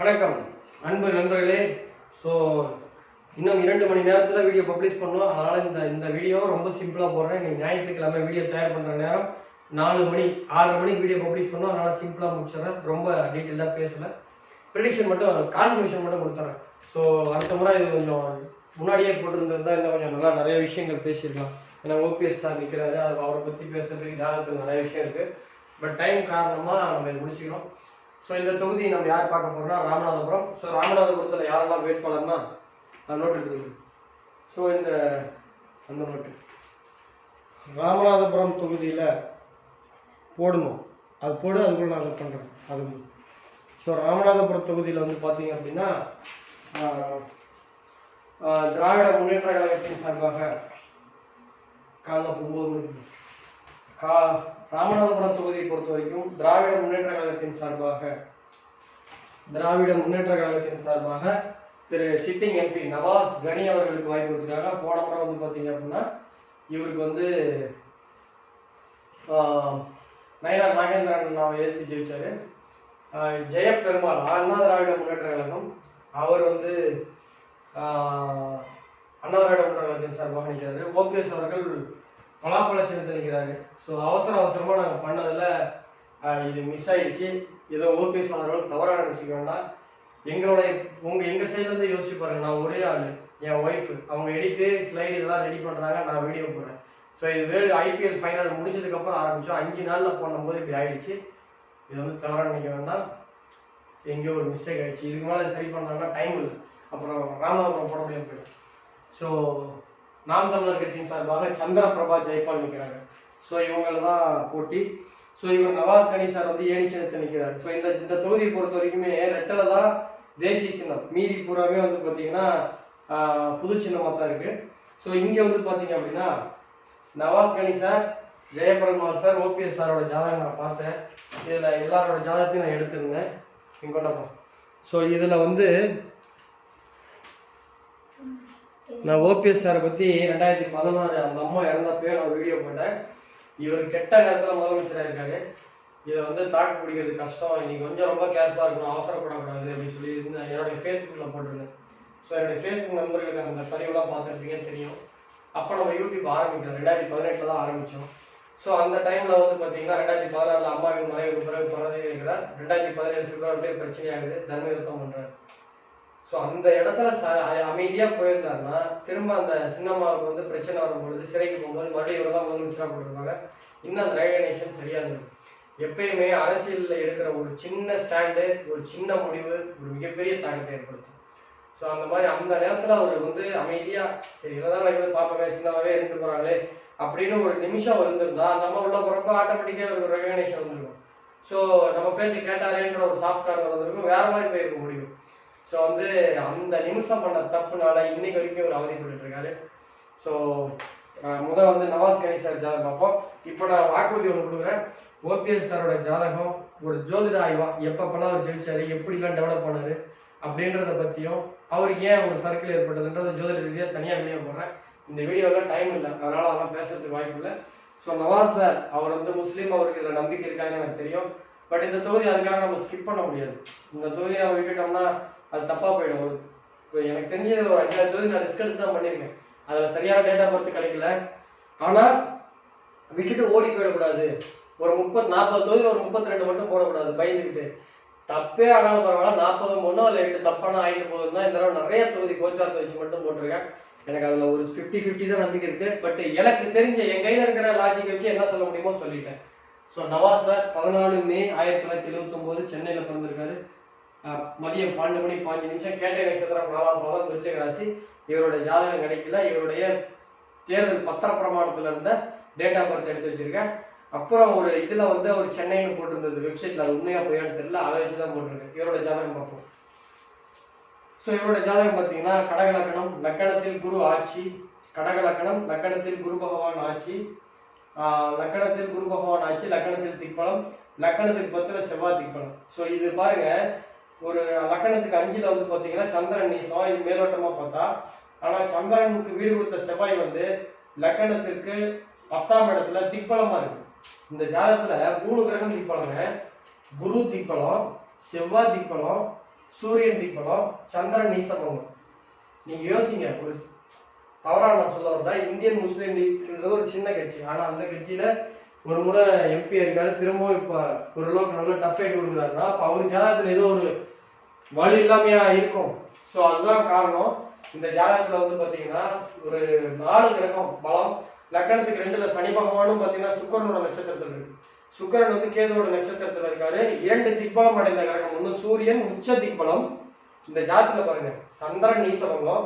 வணக்கம். அன்பு நண்பர்களே ஸோ இன்னும் இரண்டு மணி நேரத்தில் வீடியோ பப்ளிஷ் பண்ணோம். அதனால் இந்த இந்த வீடியோ ரொம்ப சிம்பிளாக போடுறேன். நீங்கள் ஞாயிற்றுக்கிழமை வீடியோ தயார் பண்ணுற நேரம். நாலு மணி ஆறு மணிக்கு வீடியோ பப்ளிஷ் பண்ணோம். அதனால் சிம்பிளாக முடிச்சிடறேன். ரொம்ப டீட்டெயிலாக பேசலை. ப்ரிடிக்ஷன் மட்டும் கான்ஃபர்மேஷன் மட்டும் கொடுத்துறேன். ஸோ அடுத்த முறை இது கொஞ்சம் முன்னாடியே போட்டிருந்திருந்தா இன்னும் கொஞ்சம் நல்லா நிறைய விஷயங்கள் பேசியிருக்கலாம். ஏன்னா ஓபிஎஸ் சார் நிற்கிறாரு அது அவரை பற்றி பேசுறதுக்கு ஜாதகத்தில் நிறைய விஷயம் இருக்குது பட் டைம் காரணமாக நம்ம இது முடிச்சுக்கிறோம். ஸோ இந்த தொகுதி நம்ம யார் பார்க்க போகிறோம்னா ராமநாதபுரம். ஸோ ராமநாதபுரத்தில் யாரெல்லாம் வேட்பாளர்னா நான் நோட் எடுத்துக்கிறேன் ஸோ இந்த அந்த நோட்டு. ராமநாதபுரம் தொகுதியில் போடணும் அது போடு அதுக்குள்ள நான் அதை பண்ணுறேன் அது ஸோ ராமநாதபுரம் தொகுதியில் வந்து பார்த்தீங்க அப்படின்னா திராவிட முன்னேற்ற கழகத்தின் சார்பாக காலைல ஒம்பது மணிக்கு கா ராமநாதபுரம் தொகுதியை பொறுத்த வரைக்கும் திராவிட முன்னேற்ற கழகத்தின் சார்பாக திராவிட முன்னேற்ற கழகத்தின் சார்பாக திரு சிட்டிங் எம்பி நவாஸ் கனி அவர்களுக்கு வாய்ப்பு கொடுத்துருக்காங்க. போன முறை வந்து பார்த்தீங்க அப்படின்னா இவருக்கு வந்து நயனார் நாகேந்திரன் அவர் எதிர்த்து ஜெயிச்சாரு. ஜெயப்பெருமாள் ஜெயபெருமாள் அண்ணா திராவிட முன்னேற்ற கழகம் அவர் வந்து ஆஹ், அண்ணா திராவிட முன்னேற்ற கழகத்தின் சார்பாக நிற்கிறாரு ஓபிஎஸ் அவர்கள் பலாப்பழ சின்னத்தில் நிற்கிறாரு ஸோ அவசர அவசரமாக நாங்கள் பண்ணதில் இது மிஸ் ஆயிடுச்சு. ஏதோ ஓபிஎஸ் அவர்கள் தவறாக நினச்சிக்க வேண்டாம். எங்களுடைய உங்கள் எங்கள் சைட்லேருந்து யோசிச்சு பாருங்க. நான் ஒரே ஆள் என் ஒய்ஃப் அவங்க எடிட்டு ஸ்லைடு இதெல்லாம் ரெடி பண்ணுறாங்க நான் வீடியோ போடுறேன். ஸோ இது வேறு ஐபிஎல் ஃபைனல் முடிஞ்சதுக்கப்புறம் ஆரம்பித்தோம் அஞ்சு நாளில் பண்ணும்போது இப்படி ஆயிடுச்சு. இது வந்து தவறாக நினைக்க வேண்டாம். எங்கேயோ ஒரு மிஸ்டேக் ஆயிடுச்சு. இதுக்கு மேலே சரி பண்ணாங்கன்னா டைம் இல்லை. அப்புறம் ராமநாதபுரம் போட முடியாது போயிடும். ஸோ நாம் தமிழர் கட்சியின் சார்பாக சந்திரபிரபா ஜெயபால் நிற்கிறாங்க ஸோ இவங்கள தான் போட்டி. ஸோ இவர் நவாஸ் கனி சார் வந்து ஏணி நிற்கிறார் ஸோ இந்த இந்த தொகுதியை பொறுத்த வரைக்குமே ரெட்டில் தான் தேசிய சின்னம். மீதி பூராவே வந்து பார்த்தீங்கன்னா புது சின்னமாக தான் இருக்கு. ஸோ இங்கே வந்து பார்த்தீங்க அப்படின்னா நவாஸ் கனி சார் ஜெயபெருமாள் சார் ஓபிஎஸ் சாரோட ஜாதகம் நான் பார்த்தேன். இதில் எல்லாரோட ஜாதகத்தையும் நான் எடுத்திருந்தேன். இங்க ஸோ இதில் வந்து நான் ஓபிஎஸ் சாரை பற்றி ரெண்டாயிரத்தி பதினாறு அந்த அம்மா இறந்தப்பவே நான் வீடியோ போட்டேன். இவர் கெட்ட நேரத்தில் முதலமைச்சராக இருக்காரு. இதை வந்து தாக்கு பிடிக்கிறது கஷ்டம். இன்னைக்கு கொஞ்சம் ரொம்ப கேர்ஃபுல்லாக இருக்கணும். அவசரப்படக்கூடாது அப்படின்னு சொல்லி என்னுடைய ஃபேஸ்புக்கில் போட்டிருந்தேன். ஸோ என்னுடைய ஃபேஸ்புக் நண்பர்களுக்கு அந்த பதிவுலாம் பார்த்துருப்பீங்க தெரியும். அப்போ நம்ம யூடியூப் ஆரம்பிக்கிறோம் ரெண்டாயிரத்தி பதினெட்டில் தான் ஆரம்பித்தோம் ஸோ அந்த டைமில் வந்து பார்த்தீங்கன்னா ரெண்டாயிரத்தி பதினாறில் அம்மாவின் மனைவிக்கு பிறகு பிறகு இருக்கிறார் ரெண்டாயிரத்தி பதினேழு பிப்ரவரிலே பிரச்சனையாகுது. தர்மயுத்தம் பண்ணுறாரு ஸோ அந்த இடத்துல ச அமைதியாக போயிருந்தாருன்னா திரும்ப அந்த சின்னம்மாவுக்கு வந்து பிரச்சனை வரும்பொழுது சிறைக்கு போகும்போது மறுபடியும் இவர் தான் முதலமைச்சராக போட்டிருப்பாங்க. இன்னும் அந்த ரெகனேஷன் சரியாக இருந்தது எப்பயுமே அரசியலில் எடுக்கிற ஒரு சின்ன ஸ்டாண்டு ஒரு சின்ன முடிவு ஒரு மிகப்பெரிய தாக்கத்தை ஏற்படுத்தும். ஸோ அந்த மாதிரி அந்த நேரத்தில் அவர் வந்து அமைதியாக சரி இதான் நடக்குது பார்ப்பவே சின்னமாகவே இருந்துட்டு போகிறாங்களே அப்படின்னு ஒரு நிமிஷம் இருந்திருந்தா நம்ம உள்ள போகிறப்ப ஆட்டோமேட்டிக்காக ஒரு ரெகனேஷன் வந்துருக்கும். ஸோ நம்ம பேச்சு கேட்டாரேன்ற ஒரு சாஃப்ட் கார்னர் வந்திருக்கும். வேற மாதிரி போயிருக்க முடியும். ஸோ வந்து அந்த நிமிஷம் பண்ண தப்புனால இன்னைக்கு வரைக்கும் அவர் அவதிப்பட்டு இருக்காரு ஸோ முதல் வந்து நவாஸ் கனி சார் ஜாதகம் பார்ப்போம். இப்போ நான் வாக்குறுதி ஒன்று கொடுக்குறேன். ஓபிஎஸ் சாரோட ஜாதகம் ஒரு ஜோதிட ஆய்வா எப்பப்பெல்லாம் அவர் ஜெயிச்சாரு எப்படிலாம் டெவலப் பண்ணாரு அப்படின்றத பற்றியும் அவருக்கு ஏன் ஒரு சர்க்கிள் ஏற்பட்டதுன்றத ஜோதிட ரீதியாக தனியாக வீடியோ போடுறேன். இந்த வீடியோவில் டைம் இல்லை அதனால அதெல்லாம் பேசுறதுக்கு வாய்ப்பு இல்லை. ஸோ நவாஸ் சார் அவர் வந்து முஸ்லீம் அவருக்கு இதில் நம்பிக்கை இருக்காங்கன்னு எனக்கு தெரியும். பட் இந்த தொகுதி அதுக்காக நம்ம ஸ்கிப் பண்ண முடியாது. இந்த தொகுதியை நம்ம விட்டுட்டோம்னா அது தப்பாக போயிடும். ஒரு இப்போ எனக்கு தெரிஞ்சது ஒரு அஞ்சாறு தொகுதி நான் ரிஸ்க் எடுத்து தான் பண்ணியிருக்கேன். அதில் சரியான டேட்டா பர்த் கிடைக்கல. ஆனால் விட்டுட்டு ஓடி போயிடக்கூடாது. ஒரு முப்பது நாற்பது தொகுதி ஒரு முப்பத்தி ரெண்டு மட்டும் போடக்கூடாது. பயந்துக்கிட்டு தப்பே ஆனாலும் பரவாயில்ல. நாற்பது ஒன்றோ இல்லை எட்டு தப்பான ஆகிட்டு போதும் தான் இந்த தடவை நிறைய தொகுதி கோச்சாரத்தை வச்சு மட்டும் போட்டிருக்கேன். எனக்கு அதில் ஒரு ஃபிஃப்டி ஃபிஃப்டி தான் நம்பிக்கை இருக்கு. பட் எனக்கு தெரிஞ்ச என் கையில் இருக்கிற லாஜிக் வச்சு என்ன சொல்ல முடியுமோ சொல்லிட்டேன். ஸோ நவாஸ் சார் பதினாலு மே ஆயிரத்தி தொள்ளாயிரத்தி எழுபத்தொம்போது சென்னையில் பிறந்திருக்காரு. மதியம் பன்னெண்டு மணி பாஞ்சு நிமிஷம் கேட்ட நட்சத்திரம் நாலாம் பாதம் விருச்சக ராசி இவருடைய ஜாதகம் கிடைக்கல. இவருடைய தேர்தல் பத்திர பிரமாணத்துல இருந்த டேட் ஆஃப் பர்த் எடுத்து வச்சிருக்கேன். அப்புறம் ஒரு இதுல வந்து அவர் சென்னைன்னு போட்டிருந்தது வெப்சைட்ல அது உண்மையா போயான்னு தெரியல. அதை வச்சுதான் போட்டிருக்கேன். இவரோட ஜாதகம் பார்ப்போம். ஸோ இவரோட ஜாதகம் பார்த்தீங்கன்னா கடகலக்கணம் லக்கணத்தில் குரு ஆட்சி கடகலக்கணம் லக்கணத்தில் குரு பகவான் ஆட்சி லக்கணத்தில் குரு பகவான் ஆட்சி லக்கணத்தில் திக்பலம் லக்கணத்துக்கு பத்துல செவ்வாய் திக்பலம். ஸோ இது பாருங்க ஒரு லக்கணத்துக்கு அஞ்சுல வந்து பார்த்தீங்கன்னா சந்திரன் நீசம் இது மேலோட்டமா பார்த்தா ஆனா சந்திரனுக்கு வீடு கொடுத்த செவ்வாய் வந்து லக்கணத்திற்கு பத்தாம் இடத்துல திக்பலமா இருக்கு. இந்த ஜாதகத்துல மூணு கிரகம் திக்பலங்க குரு திக்பலம் செவ்வாய் திக்பலம் சூரியன் திக்பலம் சந்திரன் நீசபங்கம் நீங்க யோசிங்க ஒரு தவறாக நான் சொல்ல வரல இந்தியன் முஸ்லீம் லீக்ன்றது ஒரு சின்ன கட்சி. ஆனா அந்த கட்சியில ஒரு முறை எம்பி இருக்காரு திரும்பவும் இப்ப ஓரளவுக்கு நல்ல டஃப் ஆகி கொடுக்குறாருன்னா அப்ப அவர் ஜாதகத்துல ஏதோ ஒரு வழி இல்லாமையா இருக்கும். ஸோ அதுதான் காரணம். இந்த ஜாதகத்துல வந்து பாத்தீங்கன்னா ஒரு நாலு கிரகம் பலம் லக்கணத்துக்கு ரெண்டுல சனி பகவானும் பாத்தீங்கன்னா சுக்கரனோட நட்சத்திரத்துல இருக்கு. சுக்கரன் வந்து கேதுவோட நட்சத்திரத்துல இருக்காரு. இரண்டு திக்பலம் அடைந்த கிரகம் ஒண்ணு சூரியன் உச்ச திக்பலம். இந்த ஜாதகத்துல பாருங்க சந்திரன் நீசபங்கம்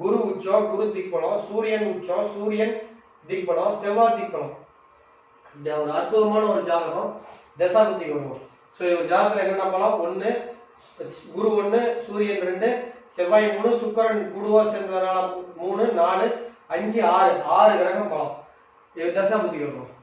குரு உச்சம் குரு திக்பலம் சூரியன் உச்சம் சூரியன் திக்பலம் செவ்வாய் திக்பலம். ஒரு அற்புதமான ஒரு ஜாதகம். தசாபுத்தி வருவோம் ஸோ ஒரு ஜாதகத்தில் என்னென்ன பண்ணலாம்? ஒன்று குரு ஒன்று சூரியன் ரெண்டு செவ்வாய் மூணு சுக்கரன் குருவா சேர்ந்ததுனால மூணு நாலு அஞ்சு ஆறு. ஆறு கிரகம் பலம் இவர் தசாபுத்தி வருவோம்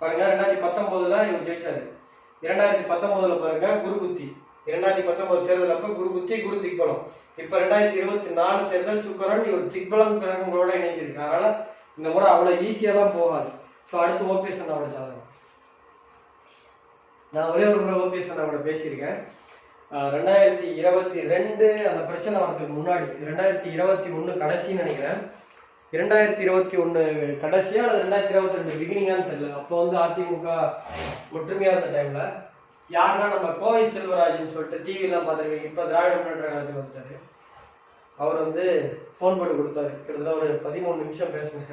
பாருங்க ரெண்டாயிரத்தி பத்தொன்பதுல இவர் ஜெயிச்சாரு. இரண்டாயிரத்தி பத்தொன்பதுல பாருங்க குரு புத்தி. இரண்டாயிரத்தி பத்தொன்பது தேர்தல் அப்ப குரு புத்தி குரு திக்பலம். இப்ப ரெண்டாயிரத்தி இருபத்தி நாலு தேர்தல் சுக்கரன் இவர் திக்பலம் கிரகங்களோட இணைஞ்சிருக்கு அதனால இந்த முறை அவ்வளவு ஈஸியாலாம் போகாது. ஸோ அடுத்து ஓபிஎஸ் அண்ணாவோட ஜாதகம். நான் ஒரே ஒரு முறை ஓபிஎஸ் அண்ணாவோட பேசியிருக்கேன். ரெண்டாயிரத்தி இருபத்தி ரெண்டு அந்த பிரச்சனை வரதுக்கு முன்னாடி ரெண்டாயிரத்தி இருபத்தி ஒன்று கடைசின்னு நினைக்கிறேன். இரண்டாயிரத்தி இருபத்தி ஒன்று கடைசியா அல்லது ரெண்டாயிரத்தி இருபத்தி ரெண்டு பிகினிங்கான்னு தெரியல. அப்போ வந்து அதிமுக ஒற்றுமையாக இருந்த டைமில் யாருன்னா நம்ம கோவை செல்வராஜ்னு சொல்லிட்டு டிவிலாம் பார்த்துருக்கீங்க. இப்போ திராவிட முன்னேற்ற கழகத்துக்கு வந்துட்டாரு. அவர் வந்து ஃபோன் பண்ணி கொடுத்தாரு. கிட்டத்தட்ட ஒரு பதிமூணு நிமிஷம் பேசினேன்.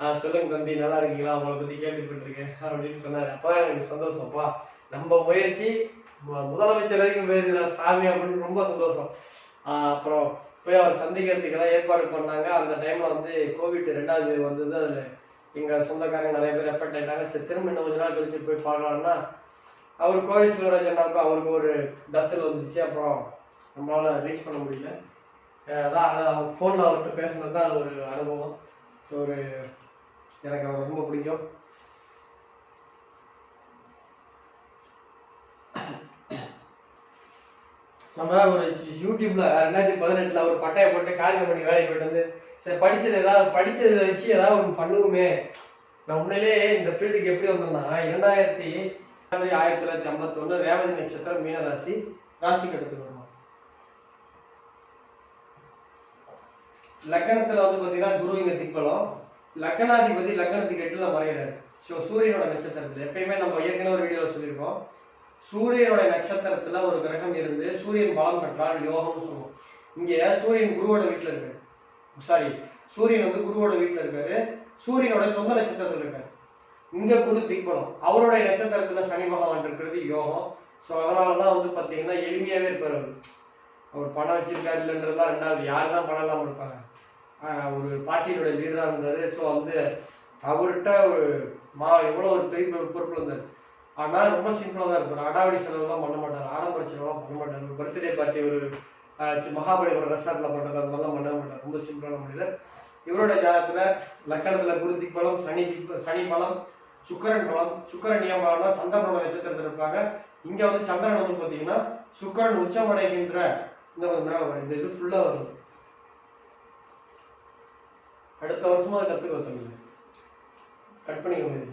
ஆ சொல்லுங்க தம்பி நல்லா இருக்கீங்களா? உங்களை பத்தி கேள்விப்பட்டிருக்கேன் அப்படின்னு சொன்னார். அப்போ எனக்கு சந்தோஷம்ப்பா நம்ம முயற்சி மு- முதலமைச்சர் வரைக்கும் போயிருந்தா சாமி அப்படின்னு ரொம்ப சந்தோஷம். அப்புறம் போய் அவர் சந்திக்கிறதுக்கெல்லாம் ஏற்பாடு பண்ணாங்க. அந்த டைம்ல வந்து கோவிட் ரெண்டாவது வந்தது. அதில் எங்கள் சொந்தக்காரங்க நிறைய பேர் எஃபெக்ட் ஆயிட்டாங்க. சரி திரும்ப இன்னும் கொஞ்ச நாள் கழிச்சு போய் பார்க்கலாம்னா அவர் கோவை சிவராஜ் அண்ணாவுக்கும் அவருக்கு ஒரு டஸ்ஸில் வந்துச்சு அப்புறம் நம்மளால ரீச் பண்ண முடியல. அதான் ஃபோனில் அவர்கிட்ட பேசுனது தான் அது ஒரு அனுபவம். ஸோ ஒரு எனக்கு அவர் ரொம்ப பிடிக்கும். நம்ம ஒரு யூடியூப்ல ரெண்டாயிரத்தி பதினெட்டுல ஒரு பட்டையை போட்டு காரியம் பண்ணி வேலைக்கு போயிட்டு வந்து சரி படிச்சது ஏதாவது படிச்சதை வச்சு ஏதாவது ஒன்று பண்ணுவோமே. நான் உண்மையிலே இந்த ஃபீல்டுக்கு எப்படி வந்தேன்னா இரண்டாயிரத்தி ஆயிரத்தி தொள்ளாயிரத்தி ஐம்பத்தொன்று ரேவதி நட்சத்திரம் மீனராசி ராசி கட்டத்துக்கு லக்கணத்துல வந்து பாத்தீங்கன்னா குரு இங்க திப்பலம் லக்கணாதிபதி லக்கணத்துக்கு எட்டுல மறையிறார் ஸோ சூரியனோட நட்சத்திரத்துல எப்பயுமே நம்ம ஏற்கனவே ஒரு வீடியோல சொல்லியிருக்கோம். சூரியனோட நட்சத்திரத்துல ஒரு கிரகம் இருந்து சூரியன் பலம் பெற்றால் யோகம்னு சொல்லுவோம். இங்க சூரியன் குருவோட வீட்டுல இருக்காரு. சாரி சூரியன் வந்து குருவோட வீட்டுல இருக்காரு. சூரியனோட சொந்த நட்சத்திரத்துல இருக்காரு. இங்க குரு திக்பலம். அவருடைய நட்சத்திரத்துல சனி பகவான் இருக்கிறது யோகம். ஸோ அதனாலதான் வந்து பாத்தீங்கன்னா எளிமையாவே இருப்பார் அவர். அவர் பணம் வச்சிருக்காரு இல்லைன்றதுலாம் ரெண்டாவது. யார் தான் பணம் இல்லாமல் இருப்பாங்க? ஒரு பார்ட்டியோட லீடராக இருந்தார். ஸோ வந்து அவர்கிட்ட ஒரு மா எவ்வளோ ஒரு பெரிய ஒரு இருந்தார். ஆனால் ரொம்ப சிம்பிளாக தான் இருப்பார். அடாவடி செலவுலாம் பண்ண மாட்டார். ஆடம்பர செலவுலாம் பண்ண மாட்டார். ஒரு பர்த்டே பார்ட்டி ஒரு மகாபலிபுரம் ரெசார்ட்ல பண்ணுறது அந்த மாதிரிலாம் பண்ண மாட்டார். ரொம்ப சிம்பிளான மனிதர். இவரோட ஜாதகத்தில் லக்கணத்தில் குரு திக்பலம் சனி திக் சனி பலம் சுக்கரன் பலம் சுக்கரன் நியமனம்னா சந்திரனோட நட்சத்திரத்தில் இருப்பாங்க. இங்கே வந்து சந்திரன் வந்து பார்த்தீங்கன்னா சுக்கரன் உச்சமடைகின்ற இந்த வரும் இந்த இது ஃபுல்லாக வரும். அடுத்த வருஷமா அதை கத்துக்க தமிழ் கட் பண்ணிக்க முடியாது.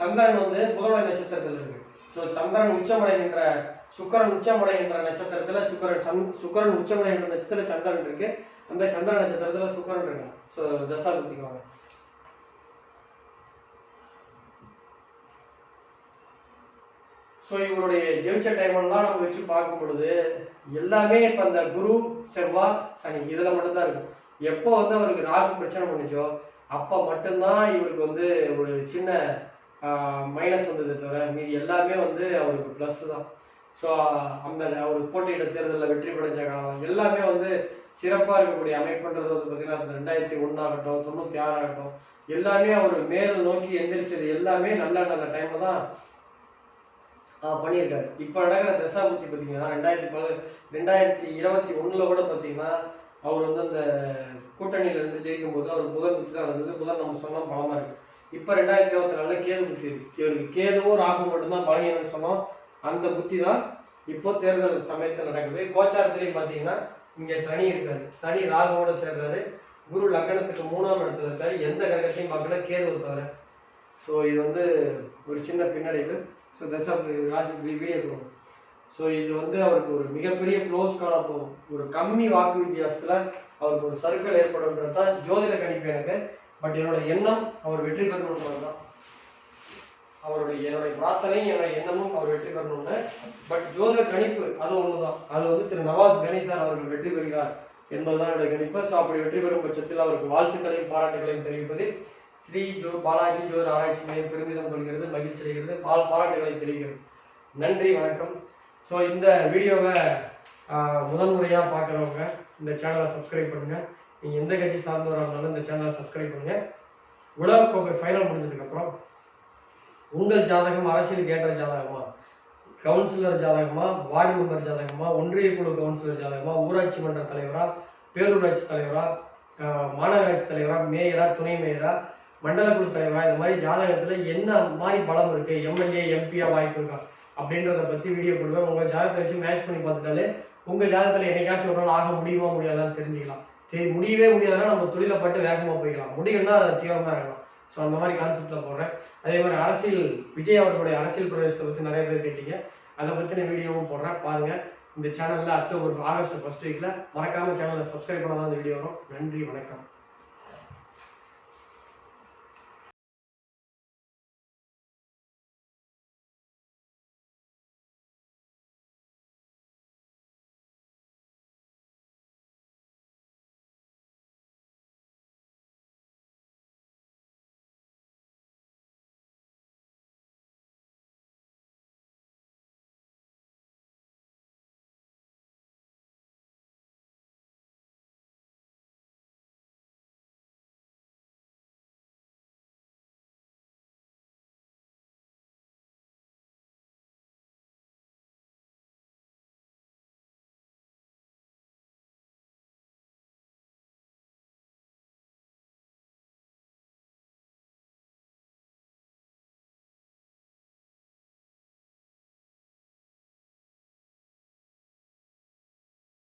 சந்திரன் வந்து புதனுடைய நட்சத்திரத்தில் இருக்கு. ஸோ சந்திரன் உச்சமடைகின்ற சுக்கரன் உச்சமடைகின்ற நட்சத்திரத்துல சுக்கரன் சந் சுக்கரன் உச்சமடைகின்ற நட்சத்திரத்துல சந்திரன் இருக்கு. அந்த சந்திர நட்சத்திரத்துல சுக்கரன் இருக்கு ஸோ தசா குத்திக்குவாங்க ஸோ இவருடைய ஜெயிச்ச டைமெல்லாம் நம்ம வச்சு பார்க்கும் பொழுது எல்லாமே இப்போ அந்த குரு செவ்வாய் சனி இதில் மட்டும்தான் இருக்கும் எப்போ வந்து அவருக்கு ராகு பிரச்சனை பண்ணுச்சோ அப்போ மட்டும்தான் இவருக்கு வந்து ஒரு சின்ன மைனஸ் வந்தது தவிர மீதி எல்லாமே வந்து அவருக்கு ப்ளஸ் தான். ஸோ அந்த அவர் போட்டியிட தேர்தலில் வெற்றி படைச்ச காலம் எல்லாமே வந்து சிறப்பாக இருக்கக்கூடிய அமைப்புன்றது வந்து பார்த்தீங்கன்னா அந்த ரெண்டாயிரத்தி ஒன்றாகட்டும் தொண்ணூற்றி ஆறாகட்டும் எல்லாமே அவர் மேல் நோக்கி எந்திரிச்சது எல்லாமே நல்ல நல்ல டைம்ல தான் பண்ணியிருக்காரு. இப்போ நடக்கிற தசாபுத்தி பார்த்தீங்கன்னா ரெண்டாயிரத்தி ப ரெண்டாயிரத்தி இருபத்தி ஒன்றில் கூட பார்த்தீங்கன்னா அவர் வந்து அந்த கூட்டணியில இருந்து ஜெயிக்கும் போது அவர் புதன் புத்தி தான் நடந்தது புதன் நம்ம சொன்னோம் பலமா இருக்கு இப்போ ரெண்டாயிரத்தி இருபத்தி நாலுல கேது புத்தி இருக்கு இவருக்கு கேதுவும் ராகு மட்டும்தான் பலகீனம்னு சொன்னோம் அந்த புத்தி தான் இப்போ தேர்தல் சமயத்தில் நடக்குது கோச்சாரத்திலையும் பார்த்தீங்கன்னா இங்க சனி இருக்காரு சனி ராகுவோட சேர்றாரு குரு லக்னத்துக்கு மூணாம் இடத்துல இருக்காரு எந்த கிரகத்தையும் பார்க்கல கேதுவை தவிர ஸோ இது வந்து ஒரு சின்ன பின்னடைவு ஸோ தசா ராசி வீடியோ கொடுக்கும் ஸோ இது வந்து அவருக்கு ஒரு மிகப்பெரிய க்ளோஸ் காலாக போகும் ஒரு கம்மி வாக்கு வித்தியாசத்தில் அவருக்கு ஒரு சர்க்கிள் ஏற்படும்ன்றது தான் ஜோதிட கணிப்பு எனக்கு பட் என்னோட எண்ணம் அவர் வெற்றி பெறணுன்றது தான். அவருடைய என்னுடைய பிரார்த்தனை என்னோட எண்ணமும் அவர் வெற்றி பெறணும்னு. பட் ஜோதிட கணிப்பு அது தான் அது வந்து திரு நவாஸ் கணேசார் அவர்கள் வெற்றி பெறுகிறார் என்பதுதான் என்னுடைய கணிப்பு. ஸோ அப்படி வெற்றி பெறும் பட்சத்தில் அவருக்கு வாழ்த்துக்களையும் பாராட்டுகளையும் தெரிவிப்பது ஸ்ரீ ஜோ பாலாஜி ஜோதிட ஆராய்ச்சி மையம் பெருமிதம் கொள்கிறது மகிழ்ச்சி அடைகிறது பால் பாராட்டுகளை தெரிவிக்கிறது. நன்றி வணக்கம். ஸோ இந்த வீடியோவை முதல் முறையாக பார்க்குறவங்க இந்த சேனலை சப்ஸ்கிரைப் பண்ணுங்கள் நீங்கள் எந்த கட்சி சார்ந்தவராக இருந்தாலும் இந்த சேனலை சப்ஸ்கிரைப் பண்ணுங்கள் உலகக்கோப்பை ஃபைனல் முடிஞ்சதுக்கப்புறம் உங்கள் ஜாதகம் அரசியல் கேட்ட ஜாதகமா? கவுன்சிலர் ஜாதகமா? வார்டு மெம்பர் ஜாதகமா? ஒன்றிய குழு கவுன்சிலர் ஜாதகமா? ஊராட்சி மன்ற தலைவரா? பேரூராட்சி தலைவரா? மாநகராட்சி தலைவரா? மேயரா? துணை மேயரா? மண்டல குழு தலைவரா? இந்த மாதிரி ஜாதகத்தில் என்ன மாதிரி பலம் இருக்குது எம்எல்ஏ எம்பியா வாய்ப்பு இருக்கா? அப்படின்றத பத்தி வீடியோ போடுவேன். உங்க ஜாதகத்தை வச்சு மேட்ச் பண்ணி பார்த்துட்டாலே உங்க ஜாதகத்துல என்னைக்காச்சும் ஒரு நாள் ஆக முடியுமா முடியாதான்னு தெரிஞ்சுக்கலாம். சரி முடியவே முடியாதுன்னா நம்ம தொழிலை பட்டு வேகமா போய்க்கலாம். முடியும்னா அது தீவிரமா இருக்கலாம். ஸோ அந்த மாதிரி கான்செப்ட்ல போடுறேன். அதே மாதிரி அரசியல் விஜய் அவர்களுடைய அரசியல் பிரவேசத்தை பத்தி நிறைய பேர் கேட்டீங்க. அதை பத்தின வீடியோவும் போடுறேன். பாருங்க. இந்த சேனல்ல அக்டோபர் ஆகஸ்ட் ஃபர்ஸ்ட் வீக்ல மறக்காம சேனலை சப்ஸ்கிரைப் பண்ணாதான் இந்த வீடியோ வரும். நன்றி வணக்கம்.